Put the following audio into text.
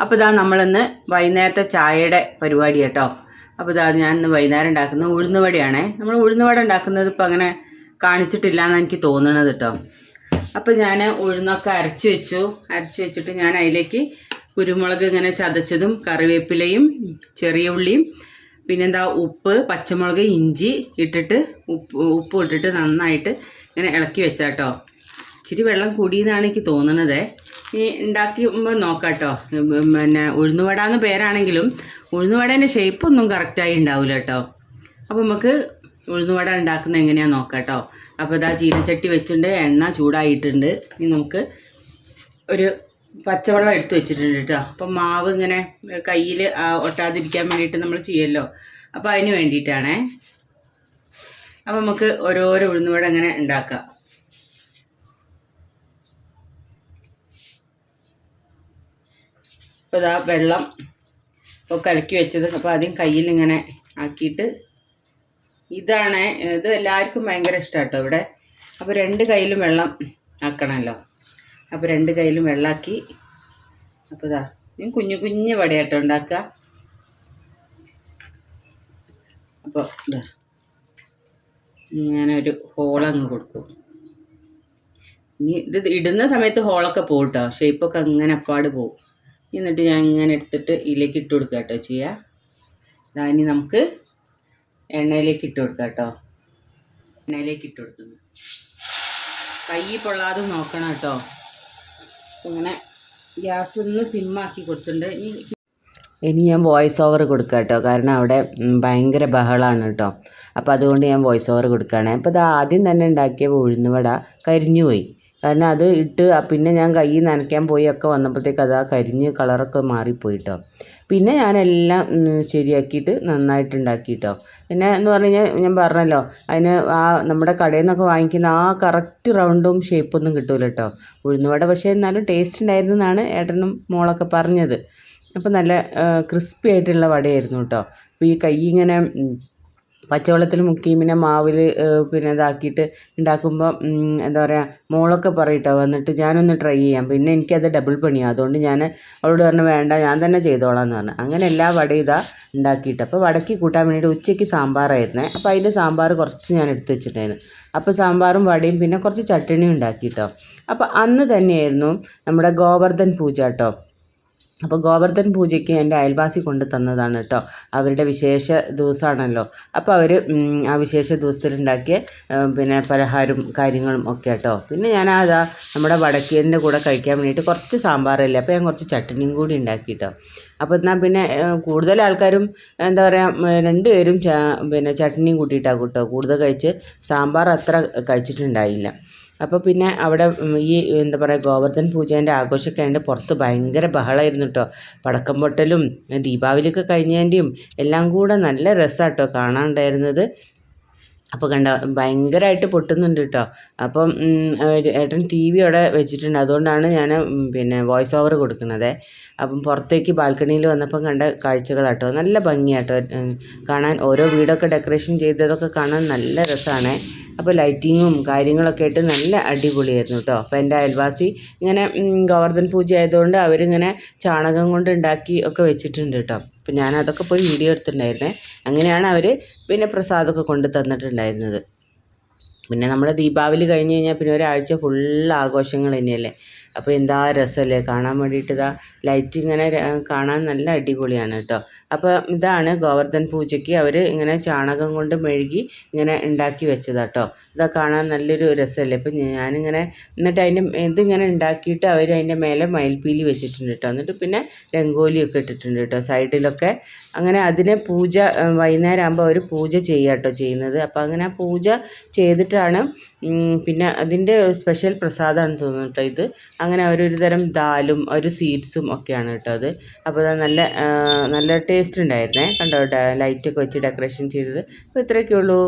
അപ്പോൾ ഇതാ നമ്മളിന്ന് വൈകുന്നേരത്തെ ചായയുടെ പരിപാടി കേട്ടോ. അപ്പോൾ ഇതാ ഞാൻ ഇന്ന് വൈകുന്നേരം ഉണ്ടാക്കുന്നത് ഉഴുന്നുവടയാണേ നമ്മൾ ഉഴുന്നുവട ഉണ്ടാക്കുന്നത് ഇപ്പോൾ അങ്ങനെ കാണിച്ചിട്ടില്ല എന്ന് എനിക്ക് തോന്നണത് കേട്ടോ. അപ്പോൾ ഞാൻ ഉഴുന്നൊക്കെ അരച്ച് വെച്ചു. അരച്ച് വെച്ചിട്ട് ഞാൻ അതിലേക്ക് കുരുമുളക് ഇങ്ങനെ ചതച്ചതും കറിവേപ്പിലയും ചെറിയ ഉള്ളിയും പിന്നെന്താ ഉപ്പ് പച്ചമുളക് ഇഞ്ചി ഇട്ടിട്ട് ഉപ്പ് ഉപ്പ് ഇട്ടിട്ട് നന്നായിട്ട് ഇങ്ങനെ ഇളക്കി വെച്ചാട്ടോ ഇച്ചിരി വെള്ളം കൂടിയെന്നാണ് എനിക്ക് തോന്നുന്നത് ഇനി ഉണ്ടാക്കി നോക്കാം കേട്ടോ പിന്നെ ഉഴുന്നുവട എന്ന് പേരാണെങ്കിലും ഉഴുന്നുവടേന്റെ ഷേപ്പൊന്നും കറക്റ്റായി ഉണ്ടാവില്ല കേട്ടോ അപ്പോൾ നമുക്ക് ഉഴുന്നുവട ഉണ്ടാക്കുന്നത് എങ്ങനെയാണെന്ന് നോക്കാട്ടോ. കേട്ടോ അപ്പോൾ ഇതാ ചീനച്ചട്ടി വെച്ചിട്ടുണ്ട് എണ്ണ ചൂടായിട്ടുണ്ട്. ഇനി നമുക്ക് ഒരു പച്ചവെള്ളം എടുത്തു വെച്ചിട്ടുണ്ട് കേട്ടോ അപ്പം മാവ് ഇങ്ങനെ കയ്യിൽ ഒട്ടാതിരിക്കാൻ വേണ്ടിയിട്ട് നമ്മൾ ചെയ്യല്ലോ. അപ്പോൾ അതിന് വേണ്ടിയിട്ടാണേ. അപ്പം നമുക്ക് ഓരോരോ ഉഴുന്നുവട ഇങ്ങനെ ഉണ്ടാക്കാം അപ്പോൾ ഇതാ വെള്ളം കലക്കി വെച്ചത്. അപ്പോൾ ആദ്യം കയ്യിൽ ഇങ്ങനെ ആക്കിയിട്ട് ഇതാണ് ഇത് എല്ലാവർക്കും ഭയങ്കര ഇഷ്ടമാണ് ഇവിടെ. അപ്പോൾ രണ്ട് കയ്യിലും വെള്ളം ആക്കണമല്ലോ അപ്പോൾ രണ്ട് കയ്യിലും വെള്ളമാക്കി അപ്പോൾ ഇതാ ഞാൻ കുഞ്ഞു കുഞ്ഞു വടയാട്ടോ ഉണ്ടാക്കുക. അപ്പോൾ ഇതാ ഞാനൊരു ഹോളങ്ങ് കൊടുക്കും. ഇനി ഇത് ഇടുന്ന സമയത്ത് ഹോളൊക്കെ പോകും കേട്ടോ ഷേപ്പൊക്കെ അങ്ങനെ അപ്പാട് പോകും എന്നിട്ട് ഞാൻ ഇങ്ങനെ എടുത്തിട്ട് ഇതിലേക്ക് ഇട്ട് കൊടുക്കുക കേട്ടോ ചെയ്യുക ഇനി നമുക്ക് എണ്ണയിലേക്ക് ഇട്ട് കൊടുക്കുക കേട്ടോ എണ്ണയിലേക്ക് ഇട്ട് കൊടുക്കുന്നു. കൈ പൊള്ളാതെ നോക്കണം കേട്ടോ ഇങ്ങനെ ഗ്യാസ് ഒന്ന് സിമ്മാക്കി കൊടുത്തിട്ടുണ്ട്. ഇനി ഇനി ഞാൻ വോയിസ് ഓവർ കൊടുക്കുക കേട്ടോ കാരണം അവിടെ ഭയങ്കര ബഹളമാണ് കേട്ടോ അപ്പോൾ അതുകൊണ്ട് ഞാൻ വോയിസ് ഓവർ കൊടുക്കുകയാണ് അപ്പോൾ ഇത് ആദ്യം തന്നെ ഉണ്ടാക്കിയ ഉഴുന്നുവട കരിഞ്ഞു പോയി. കാരണം അത് ഇട്ട് പിന്നെ ഞാൻ കൈ നനയ്ക്കാൻ പോയി ഒക്കെ വന്നപ്പോഴത്തേക്ക് അത് ആ കരിഞ്ഞ് കളറൊക്കെ മാറിപ്പോയി കേട്ടോ പിന്നെ ഞാനെല്ലാം ശരിയാക്കിയിട്ട് നന്നായിട്ട് ഉണ്ടാക്കി കേട്ടോ പിന്നെ എന്ന് പറഞ്ഞു കഴിഞ്ഞാൽ ഞാൻ പറഞ്ഞല്ലോ അതിന് ആ നമ്മുടെ കടയിൽ നിന്നൊക്കെ വാങ്ങിക്കുന്ന ആ കറക്റ്റ് റൗണ്ടും ഷേപ്പൊന്നും കിട്ടൂല കേട്ടോ ഉഴുന്നുവട പക്ഷേ എന്നാലും ടേസ്റ്റ് ഉണ്ടായിരുന്നു എന്നാണ് ഏട്ടനും മോളൊക്കെ പറഞ്ഞത്. അപ്പോൾ നല്ല ക്രിസ്പി ആയിട്ടുള്ള വടയായിരുന്നു കേട്ടോ. അപ്പോൾ ഈ കൈ ഇങ്ങനെ പച്ചവെള്ളത്തിൽ മുക്കി പിന്നെ മാവിൽ പിന്നെ ഇതാക്കിയിട്ട് ഉണ്ടാക്കുമ്പോൾ എന്താ പറയുക മോളൊക്കെ പറയും കേട്ടോ വന്നിട്ട് ഞാനൊന്ന് ട്രൈ ചെയ്യാം. പിന്നെ എനിക്കത് ഡബിൾ പണിയാണ് അതുകൊണ്ട് ഞാൻ അവളോട് പറഞ്ഞു വേണ്ട ഞാൻ തന്നെ ചെയ്തോളാം എന്ന് പറഞ്ഞു. അങ്ങനെ എല്ലാ വടയും ഇതാ ഉണ്ടാക്കിയിട്ട് അപ്പോൾ വടക്കി കൂട്ടാൻ വേണ്ടിയിട്ട് ഉച്ചയ്ക്ക് സാമ്പാറായിരുന്നേ. അപ്പോൾ അതിന്റെ സാമ്പാർ കുറച്ച് ഞാൻ എടുത്ത് വെച്ചിട്ടുണ്ടായിരുന്നു. അപ്പോൾ സാമ്പാറും വടയും പിന്നെ കുറച്ച് ചട്ടണിയും ഉണ്ടാക്കി കേട്ടോ അപ്പോൾ അന്ന് തന്നെയായിരുന്നു നമ്മുടെ ഗോവർദ്ധൻ പൂജ കേട്ടോ. അപ്പോൾ ഗോവർദ്ധൻ പൂജയ്ക്ക് എന്റെ അയൽവാസി കൊണ്ട് തന്നതാണ് കേട്ടോ. അവരുടെ വിശേഷ ദിവസമാണല്ലോ. അപ്പോൾ അവർ ആ വിശേഷ ദിവസത്തിലുണ്ടാക്കിയ പിന്നെ പലഹാരം കാര്യങ്ങളും ഒക്കെ കേട്ടോ. പിന്നെ ഞാൻ അതാ നമ്മുടെ വടക്കേന്റെ കൂടെ കഴിക്കാൻ വേണ്ടിയിട്ട് കുറച്ച് സാമ്പാറല്ലേ അപ്പോൾ ഞാൻ കുറച്ച് ചട്ടണിയും കൂടി ഉണ്ടാക്കി കേട്ടോ. അപ്പോൾ എന്നാൽ പിന്നെ കൂടുതൽ ആൾക്കാരും എന്താ പറയുക രണ്ടുപേരും പിന്നെ ചട്നിയും കൂട്ടിയിട്ടാണ് കേട്ടോ. കൂടുതൽ കഴിച്ച് സാമ്പാർ അത്ര കഴിച്ചിട്ടുണ്ടായില്ല. അപ്പോൾ പിന്നെ അവിടെ ഈ എന്താ പറയുക ഗോവർദ്ധൻ പൂജേന്റെ ആഘോഷമൊക്കെ ആയതുകൊണ്ട് പുറത്ത് ഭയങ്കര ബഹളമായിരുന്നു കേട്ടോ പടക്കം പൊട്ടലും ദീപാവലിയൊക്കെ കഴിഞ്ഞതിന്റെയും എല്ലാം കൂടെ നല്ല രസമാട്ടോ കാണാനുണ്ടായിരുന്നത് അപ്പോൾ കണ്ട ഭയങ്കരമായിട്ട് പൊട്ടുന്നുണ്ട് കേട്ടോ അപ്പം ഏട്ടൻ ടി വി അവിടെ വെച്ചിട്ടുണ്ട്. അതുകൊണ്ടാണ് ഞാൻ പിന്നെ വോയിസ് ഓവർ കൊടുക്കുന്നത് അപ്പം പുറത്തേക്ക് ബാൽക്കണിയിൽ വന്നപ്പം കണ്ട കാഴ്ചകളാട്ടോ. നല്ല ഭംഗിയാട്ടോ. കാണാൻ ഓരോ വീടൊക്കെ ഡെക്കറേഷൻ ചെയ്തതൊക്കെ കാണാൻ നല്ല രസമാണ് അപ്പോൾ ലൈറ്റിങ്ങും കാര്യങ്ങളൊക്കെ ആയിട്ട് നല്ല അടിപൊളിയായിരുന്നു കേട്ടോ അപ്പോൾ എന്റെ അയൽവാസി ഇങ്ങനെ ഗോവർദ്ധൻ പൂജ ആയതുകൊണ്ട് അവരിങ്ങനെ ചാണകം കൊണ്ട് ഉണ്ടാക്കി ഒക്കെ വെച്ചിട്ടുണ്ട് കേട്ടോ അപ്പോൾ ഞാൻ അതൊക്കെ പോയി വീഡിയോ എടുത്തിട്ടുണ്ടായിരുന്നേ. അങ്ങനെയാണ് അവർ പിന്നെ പ്രസാദമൊക്കെ കൊണ്ട് തന്നിട്ടുണ്ടായിരുന്നത്. പിന്നെ നമ്മൾ ദീപാവലി കഴിഞ്ഞ് കഴിഞ്ഞാൽ പിന്നെ ഒരാഴ്ച ഫുൾ ആഘോഷങ്ങൾ തന്നെയല്ലേ? അപ്പോൾ എന്താ രസമല്ലേ കാണാൻ വേണ്ടിയിട്ട് ഇതാ ലൈറ്റ് ഇങ്ങനെ കാണാൻ നല്ല അടിപൊളിയാണ് കേട്ടോ. അപ്പോൾ ഇതാണ് ഗോവർദ്ധൻ പൂജയ്ക്ക് അവർ ഇങ്ങനെ ചാണകം കൊണ്ട് മെഴുകി ഇങ്ങനെ ഉണ്ടാക്കി വെച്ചതാട്ടോ ഇതാ കാണാൻ നല്ലൊരു രസമല്ലേ ഇപ്പം ഞാനിങ്ങനെ എന്നിട്ട് അതിന്റെ ഇതിങ്ങനെ ഉണ്ടാക്കിയിട്ട് അവർ അതിന്റെ മേലെ മയിൽപ്പീലി വെച്ചിട്ടുണ്ട് കേട്ടോ. എന്നിട്ട് പിന്നെ രംഗോലിയൊക്കെ ഇട്ടിട്ടുണ്ട് കേട്ടോ സൈഡിലൊക്കെ. അങ്ങനെ അതിനെ പൂജ വൈകുന്നേരം ആകുമ്പോൾ അവർ പൂജ ചെയ്യുക കേട്ടോ ചെയ്യുന്നത്. അപ്പോൾ അങ്ങനെ പൂജ ചെയ്തിട്ടാണ് പിന്നെ അതിന്റെ സ്പെഷ്യൽ പ്രസാദമാണ് തോന്നുന്നു കേട്ടോ ഇത്. അങ്ങനെ അവരൊരു തരം ദാലും ഒരു സ്വീറ്റ്സും ഒക്കെയാണ് കേട്ടോ അത്. അപ്പോൾ അത് നല്ല നല്ല ടേസ്റ്റ് ഉണ്ടായിരുന്നേ. കണ്ടോ ലൈറ്റൊക്കെ വെച്ച് ഡെക്കറേഷൻ ചെയ്തത്. അപ്പോൾ ഇത്രയൊക്കെ ഉള്ളൂ